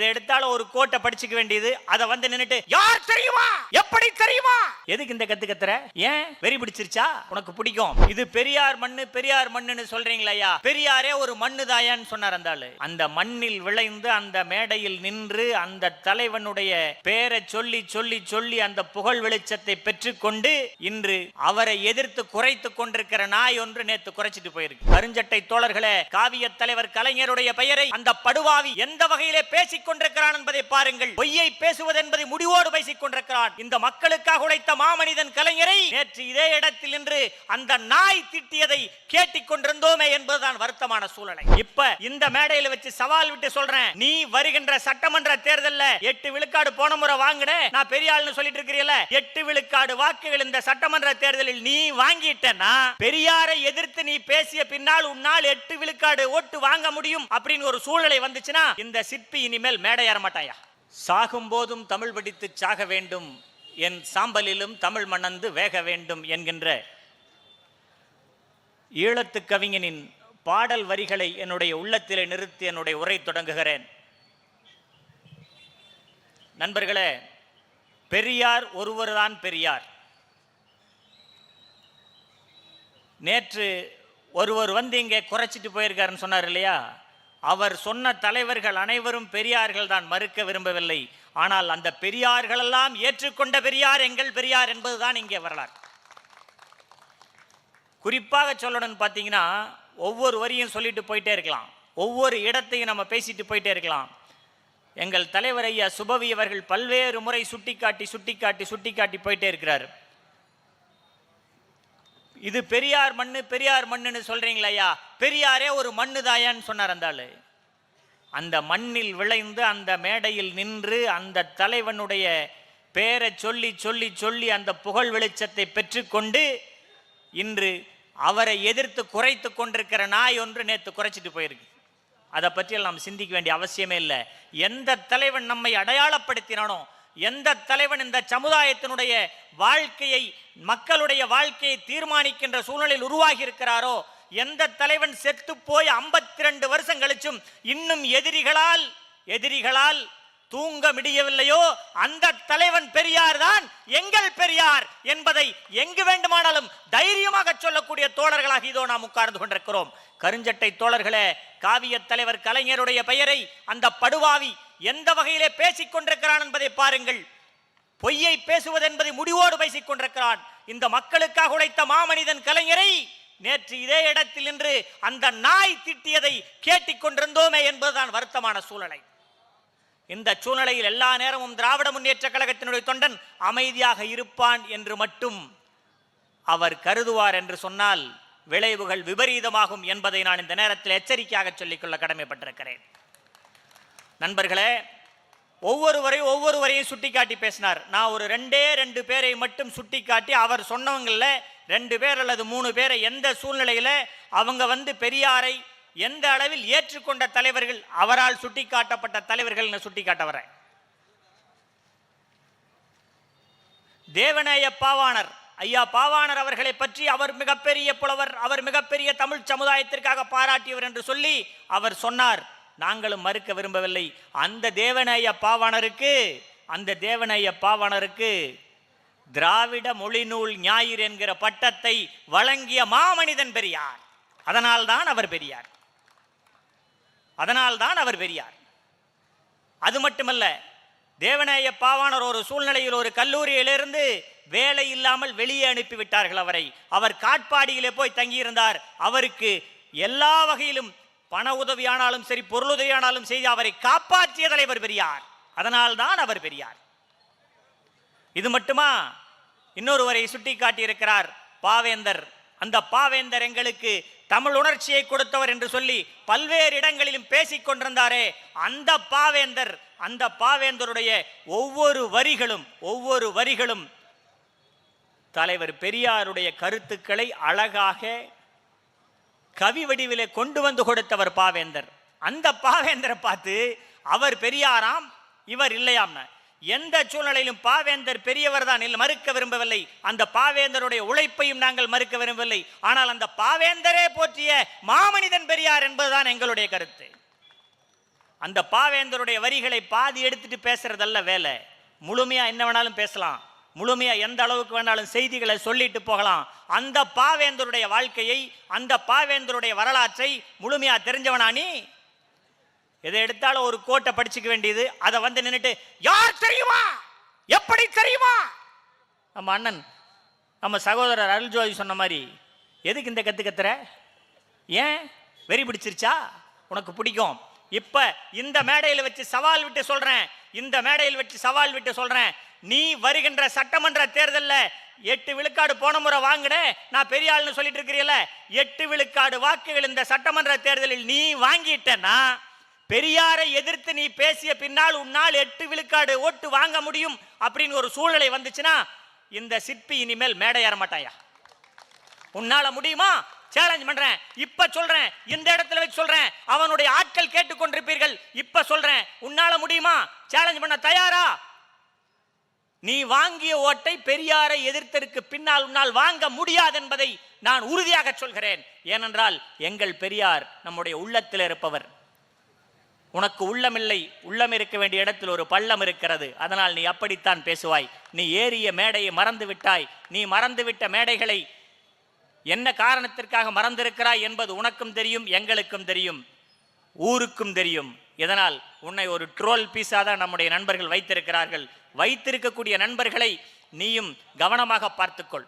எதை எடுத்தாலும் ஒரு கோட்டை படிச்சுக்க வேண்டியது. அதை வந்து நின்னுட்டு யார் தெரியுமா? எப்படி தெரியுமா? எதுக்கு இந்த கத்து கத்துற ஏன்? வெறி பிடிச்சிருச்சா? உனக்கு பிடிக்கும். இது பெரியார் மண்ணு பெரியார் மண்ணுன்னு சொல்றீங்களா ஐயா. பெரியாரே ஒரு மண்ணு தாயான்னு சொன்னார் அந்த ஆளு. அந்த மண்ணில் விளைந்து அந்த மேடையில் நின்று அந்த தலைவனுடைய பேரை சொல்லி சொல்லி சொல்லி அந்த புகழ் வெளிச்சத்தை பெற்றுக்கொண்டு இன்று அவரை எதிர்த்து குறைத்து கொண்டிருக்கிற நாய் ஒன்று நேத்து குறைச்சிட்டு போயிருக்கு. கருஞ்சட்டை தோழர்களே காவிய தலைவர் கலைஞருடைய பெயரை அந்த படுவாவி எந்த வகையிலே பேசிக் கொண்டிருக்கிறான் என்பதை பாருங்கள். பொய்யை பேசுவது என்பதை முடிவோடு பேசிக் கொண்டிருக்கிறான் இந்த மக்களுக்காக உழைத்த மாமனிதன் கலைஞரை நேற்று இதே இடத்தில் நின்று அந்த நாய் திட்டியதை கேட்டிக் கொண்டிருந்தோமே என்பதுதான் வருத்தமான சூழ்நிலை இப்ப இந்த மேடையில வச்சு சவால் விட்டு சொல்றேன். நீ வருகின்ற சட்டமன்ற தேர்தல்ல எட்டு விழுக்காடு போன முறை வாங்கின நான் பெரிய ஆள்னு சொல்லிட்டு இருக்கிறீல எட்டு விழுக்காடு வாக்குகள் இந்த சட்டமன்ற தேர்தலில் நீ வாங்கிட்டனா? பெரியாரை எதிர்த்து நீ பேசிய பின்னால் உன்னால் எட்டு விழுக்காடு ஓட்டு வாங்க முடியும் அப்படின்னு ஒரு சூழ்நிலை வந்துச்சுன்னா இந்த சிற்பி இனிமேல் மேடை ஏற மாட்டாயா? சாகும் போதும் தமிழ் படித்து சாக வேண்டும். என் சாம்பலிலும் தமிழ் மணந்து வேக வேண்டும் என்கின்ற ஈழத்து கவிஞனின் பாடல் வரிகளை என்னுடைய உள்ளத்திலே நிறுத்தி என்னுடைய உரை தொடங்குகிறேன். நண்பர்களே பெரியார் ஒருவர்தான் பெரியார். நேற்று ஒருவர் வந்து இங்கே குறைச்சிட்டு போயிருக்காருன்னு சொன்னார் இல்லையா? அவர் சொன்ன தலைவர்கள் அனைவரும் பெரியார்கள் தான் மறுக்க விரும்பவில்லை. ஆனால் அந்த பெரியார்களெல்லாம் ஏற்றுக்கொண்ட பெரியார் எங்கள் பெரியார் என்பதுதான் இங்கே வரலாறு. குறிப்பாக சொல்லணும்னு பார்த்தீங்கன்னா ஒவ்வொரு வரியும் சொல்லிட்டு போயிட்டே இருக்கலாம். ஒவ்வொரு இடத்தையும் நம்ம பேசிட்டு போயிட்டே இருக்கலாம். எங்கள் தலைவர் ஐயா சுபவி அவர்கள் பல்வேறு முறை சுட்டிக்காட்டி சுட்டிக்காட்டி சுட்டிக்காட்டி போயிட்டே இருக்கிறார். இது பெரியார் மண்ணு பெரியார் மண்ணுன்னு சொல்றீங்களா ஐயா. பெரியாரே ஒரு மண்ணு தாயான்னு சொன்னார் அந்த ஆளு. அந்த மண்ணில் விளைந்து அந்த மேடையில் நின்று அந்த தலைவனுடைய பேரை சொல்லி சொல்லி சொல்லி அந்த புகழ் வெளிச்சத்தை பெற்றுக்கொண்டு இன்று அவரை எதிர்த்து குறைத்து கொண்டிருக்கிற நாய் ஒன்று நேற்று குறைச்சிட்டு போயிருக்கு. அதை பற்றியெல்லாம் நாம் சிந்திக்க வேண்டிய அவசியமே இல்லை. எந்த தலைவன் நம்மை அடையாளப்படுத்தினானோ எந்த தலைவன் இந்த சமுதாயத்தினுடைய வாழ்க்கையை மக்களுடைய வாழ்க்கையை தீர்மானிக்கின்ற சூழ்நிலையில் உருவாகி இருக்கிறாரோ எந்த தலைவன் செத்து போய் ஐம்பத்தி ரெண்டு வருஷம் கழிச்சும் இன்னும் எதிரிகளால் எதிரிகளால் தூங்க முடியவில்லையோ அந்த தலைவன் பெரியார் தான் எங்கள் பெரியார் என்பதை எங்கு வேண்டுமானாலும் தைரியமாக சொல்லக்கூடிய தோழர்களாக இதோ நாம் உட்கார்ந்து கொண்டிருக்கிறோம். கருஞ்சட்டை தோழர்களே காவிய தலைவர் கலைஞருடைய பெயரை அந்த படுவாவி எந்த வகையிலே பேசிக் கொண்டிருக்கிறான் என்பதை பாருங்கள். பொய்யை பேசுவது என்பதை முடிவோடு பேசிக் கொண்டிருக்கிறான். இந்த மக்களுக்காக உழைத்த மாமனிதன் கலைஞரை நேற்று இதே இடத்தில் நின்று அந்த நாய் திட்டியதை கேட்டிக் கொண்டிருந்தோமே என்பதுதான் வருத்தமான சூழ்நிலை. இந்த சூழ்நிலையில் எல்லா நேரமும் திராவிட முன்னேற்ற கழகத்தினுடைய தொண்டன் அமைதியாக இருப்பான் என்று மட்டும் அவர் கருதுவார் என்று சொன்னால் விளைவுகள் விபரீதமாகும் என்பதை நான் இந்த நேரத்தில் எச்சரிக்கையாக சொல்லிக்கொள்ள கடமைப்பட்டிருக்கிறேன். நண்பர்களே ஒவ்வொருவரையும் ஒவ்வொருவரையும் சுட்டிக்காட்டி பேசினார். நான் ஒரு ரெண்டே ரெண்டு பேரை மட்டும் சுட்டிக்காட்டி அவர் சொன்னவங்களில் ரெண்டு பேர் அல்லது மூணு பேரை எந்த சூழ்நிலையில அவங்க வந்து பெரியாரை எந்த அளவில் ஏற்றுக்கொண்ட தலைவர்கள் அவரால் சுட்டிக்காட்டப்பட்ட தலைவர்கள் சுட்டிக்காட்ட வரேன் தேவநேய பாவாணர் ஐயா பாவாணர் அவர்களை பற்றி அவர் மிகப்பெரிய புலவர் அவர் மிகப்பெரிய தமிழ் சமுதாயத்திற்காக பாராட்டியவர் என்று சொல்லி அவர் சொன்னார். நாங்களும் மறுக்க விரும்பவில்லை. அந்த தேவநேய பாவாணருக்கு அந்த தேவநேய பாவாணருக்கு திராவிட மொழிநூல் ஞாயிறு என்கிற பட்டத்தை வழங்கிய மாமனிதன் பெரியார். அதனால்தான் அவர் பெரியார். அதனால்தான் அவர் பெரியார். அது மட்டுமல்ல தேவநேய பாவாணர் ஒரு சூழ்நிலையில் ஒரு கல்லூரியிலிருந்து வேலை இல்லாமல் வெளியே அனுப்பிவிட்டார்கள் அவரை. அவர் காட்பாடியிலே போய் தங்கியிருந்தார். அவருக்கு எல்லா வகையிலும் பண உதவியானாலும் சரி பொருளுதவியானாலும் செய்து அவரை காப்பாற்றிய தலைவர் பெரியார். அதனால்தான் அவர் பெரியார். இது மட்டுமா? இன்னொருவரை சுட்டி காட்டியிருக்கிறார் பாவேந்தர். அந்த பாவேந்தர் எங்களுக்கு தமிழ் உணர்ச்சியை கொடுத்தவர் என்று சொல்லி பல்வேறு இடங்களிலும் பேசிக் கொண்டிருந்தாரே. அந்த பாவேந்தர் அந்த பாவேந்தருடைய ஒவ்வொரு வரிகளும் ஒவ்வொரு வரிகளும் தலைவர் பெரியாருடைய கருத்துக்களை அழகாக கவி வடிவிலே கொண்டு வந்து கொடுத்தவர் பாவேந்தர். அந்த பாவேந்தரை பார்த்து அவர் பெரியாராம் இவர் இல்லையாம் எந்த சூழ்நிலையிலும் பாவேந்தர் பெரியவர் தான் மறுக்க விரும்பவில்லை. அந்த பாவேந்தருடைய உழைப்பையும் நாங்கள் மறுக்க விரும்பவில்லை. ஆனால் அந்த பாவேந்தரே போற்றிய மாமனிதன் பெரியார் என்பதுதான் எங்களுடைய கருத்து. அந்த பாவேந்தருடைய வரிகளை பாதி எடுத்துட்டு பேசுறதல்ல வேலை. முழுமையா என்ன வேணாலும் பேசலாம். முழுமையா எந்த அளவுக்கு வேணாலும் செய்திகளை சொல்லிட்டு போகலாம். அந்த பாவேந்தருடைய வாழ்க்கையை அந்த பாவேந்தருடைய வரலாற்றை முழுமையா தெரிஞ்சவனா நீ? எதை எடுத்தாலும் ஒரு கோட்டை படிச்சுக்க வேண்டியது. அதை வந்து நின்றுட்டு யார் தெரியுமா? எப்படி தெரியுமா? நம்ம அண்ணன் நம்ம சகோதரர் அருள் ஜோதி சொன்ன மாதிரி எதுக்கு இந்த கற்று கத்துற? ஏன்? வெறி பிடிச்சிருச்சா? உனக்கு பிடிக்கும். இப்போ இந்த மேடையில் வச்சு சவால் விட்டு சொல்கிறேன் இந்த மேடையில் வச்சு சவால் விட்டு சொல்கிறேன் நீ வருகின்ற சட்டமன்ற தேர்தலில் எட்டு விழுக்காடு போன முறை வாங்கின. நான் பெரிய ஆள்னு சொல்லிட்டு இருக்கிறீல எட்டு விழுக்காடு வாக்குகள் இந்த சட்டமன்ற தேர்தலில் நீ வாங்கிட்டேன்னா பெரியாரை எதிர்த்து நீ பேசிய பின்னால் உன்னால் எட்டு விழுக்காடு ஓட்டு வாங்க முடியும் அப்படின்னு ஒரு சூழ்நிலை வந்துச்சுன்னா இந்த சிற்பி இனிமேல் மேடை ஏற மாட்டாயா? உன்னால முடியுமா? சேலஞ்ச் பண்றேன். இப்ப சொல்றேன். இந்த இடத்துல வச்சு சொல்றேன். அவனுடைய ஆட்கள் கேட்டுக்கொண்டிருப்பீர்கள். இப்ப சொல்றேன். உன்னால முடியுமா? சேலஞ்ச் பண்ண தயாரா? நீ வாங்கிய ஓட்டை பெரியாரை எதிர்த்தருக்கு பின்னால் உன்னால் வாங்க முடியாது என்பதை நான் உறுதியாக சொல்கிறேன். ஏனென்றால் எங்கள் பெரியார் நம்முடைய உள்ளத்தில் இருப்பவர். உனக்கு உள்ளமில்லை உள்ளம் இருக்க வேண்டிய இடத்தில் ஒரு பள்ளம் இருக்கிறது. அதனால் நீ அப்படித்தான் பேசுவாய். நீ ஏறிய மேடையை மறந்து விட்டாய் நீ மறந்துவிட்ட மேடைகளை என்ன காரணத்திற்காக மறந்திருக்கிறாய் என்பது உனக்கும் தெரியும் எங்களுக்கும் தெரியும் ஊருக்கும் தெரியும். இதனால் உன்னை ஒரு ட்ரோல் பீஸாக தான் நம்முடைய நண்பர்கள் வைத்திருக்கிறார்கள். வைத்திருக்கக்கூடிய நண்பர்களை நீயும் கவனமாக பார்த்துக்கொள்.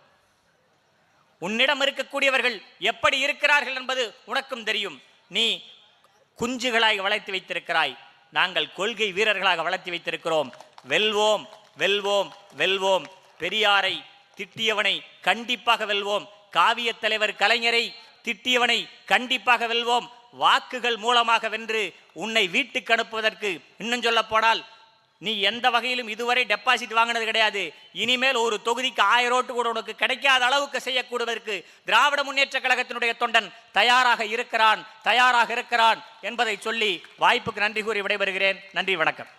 உன்னிடம் இருக்கக்கூடியவர்கள் எப்படி இருக்கிறார்கள் என்பது உனக்கும் தெரியும். நீ குஞ்சுகளாய் வளர்த்து வைத்திருக்கிறாய். நாங்கள் கொள்கை வீரர்களாக வளர்த்து வைத்திருக்கிறோம். வெல்வோம் வெல்வோம் வெல்வோம். பெரியாரை திட்டியவனை கண்டிப்பாக வெல்வோம். காவியத் தலைவர் கலைஞரை திட்டியவனை கண்டிப்பாக வெல்வோம். வாக்குகள் மூலமாக வென்று உன்னை வீட்டுக்கு அனுப்புவதற்கு இன்னும் சொல்ல போனால் நீ எந்த வகையிலும் இதுவரை டெபாசிட் வாங்கினது கிடையாது. இனிமேல் ஒரு தொகுதிக்கு ஆயிரம் ஓட்டு கூட உனக்கு கிடைக்காத அளவுக்கு செய்யக்கூடுவதற்கு திராவிட முன்னேற்ற கழகத்தினுடைய தொண்டன் தயாராக இருக்கிறான் தயாராக இருக்கிறான் என்பதை சொல்லி வாய்ப்புக்கு நன்றி கூறி விடைபெறுகிறேன். நன்றி வணக்கம்.